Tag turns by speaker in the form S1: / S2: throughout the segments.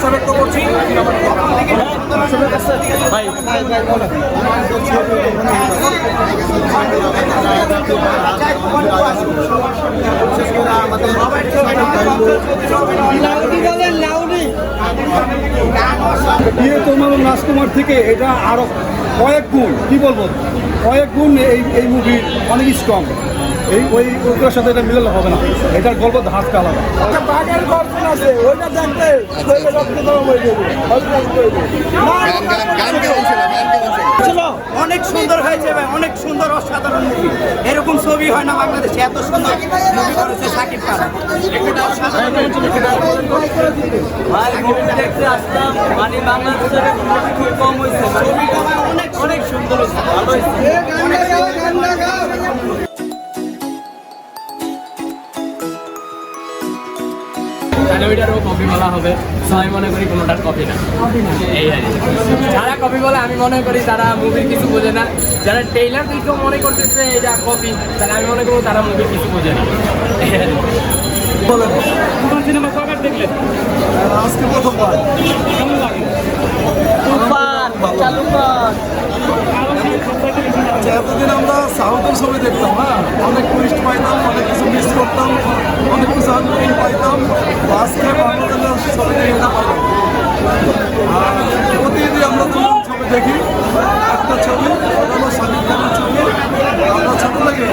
S1: আশা ব্যক্ত করছি।
S2: তোমার রাজকুমার থেকে এটা আরও কয়েক গুণ, কি বলব? কয়েক গুণ এই এই মুভি অনেক স্ট্রং এই ওই ওটার সাথে এটা মিলালে হবে না এটার গল্প ধাঁচটা আলাদা
S1: বাঘের আছে ওইটা দেখতে হয়ে
S3: অনেক সুন্দর হয়েছে ভাই অনেক সুন্দর অসাধারণ মুভি এরকম ছবি হয় না বাংলাদেশে এত সুন্দর মুভি করেছে সাকিব খান
S4: ভাই মুভি দেখতে আসলাম মানে বাংলাদেশের মুভি খুব কম হয়েছে অনেক অনেক সুন্দর ভালো হয়েছে ওইটারও কপি বলা হবে। তো আমি মনে করি কোনোটার কপি না। এই আর যারা কপি বলে আমি মনে করি তারা মুভির কিছু বোঝে না। যারা টেইলার দেখেও মনে করতেছে এটা কপি তাহলে আমি মনে করব তারা মুভির কিছু বোঝে না। এই আর সিনেমা কবার দেখলেন
S1: আজকে প্রথমবার।
S4: কেমন লাগে? চালু
S1: আচ্ছা, এতদিন আমরা সাউথের ছবি দেখতাম হ্যাঁ? অনেক টুরিস্ট পাইতাম অনেক কিছু মিস করতাম অনেক কিছু আনন্দ পাইতাম তো আজকে বাংলাদেশের ছবি দেখে এটা পাইলাম আর আমরা যখন ছবি দেখি। একটা ছবি হলো শাকিব খানের ছবি। আমরা ছোট থেকে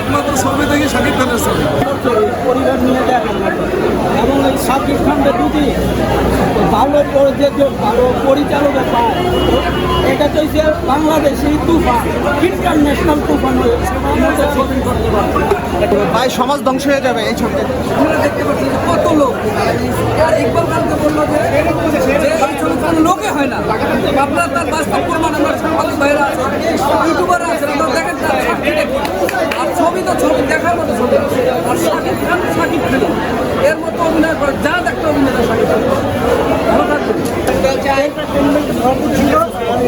S1: একমাত্র ছবি দেখি শাকিব খানের
S5: পরিবার নিয়ে দেখেন এবং এই সাকিব খানকে যদি ভালো প্রযোজক ভালো পরিচালকে পায় যে বাংলাদেশি তুফান ইন্টারন্যাশনাল তুফান হয়েছে
S3: ভাই সমাজ ধ্বংস হয়ে যাবে এই ছবিতে
S5: আমরা দেখতে পাচ্ছি যে কত লোক আর ইকবাল খানকে বলল যে যে এই ছবি কোনো লোকে হয় না। আপনার তার বাস্তব প্রমাণ আমরা সাংবাদিক ভাইরা আছে আছে আমরা দেখেন আর ছবি তো ছবি দেখার মতো ছবি। আর সাকিব খান খান। এর মতো অভিনয় করে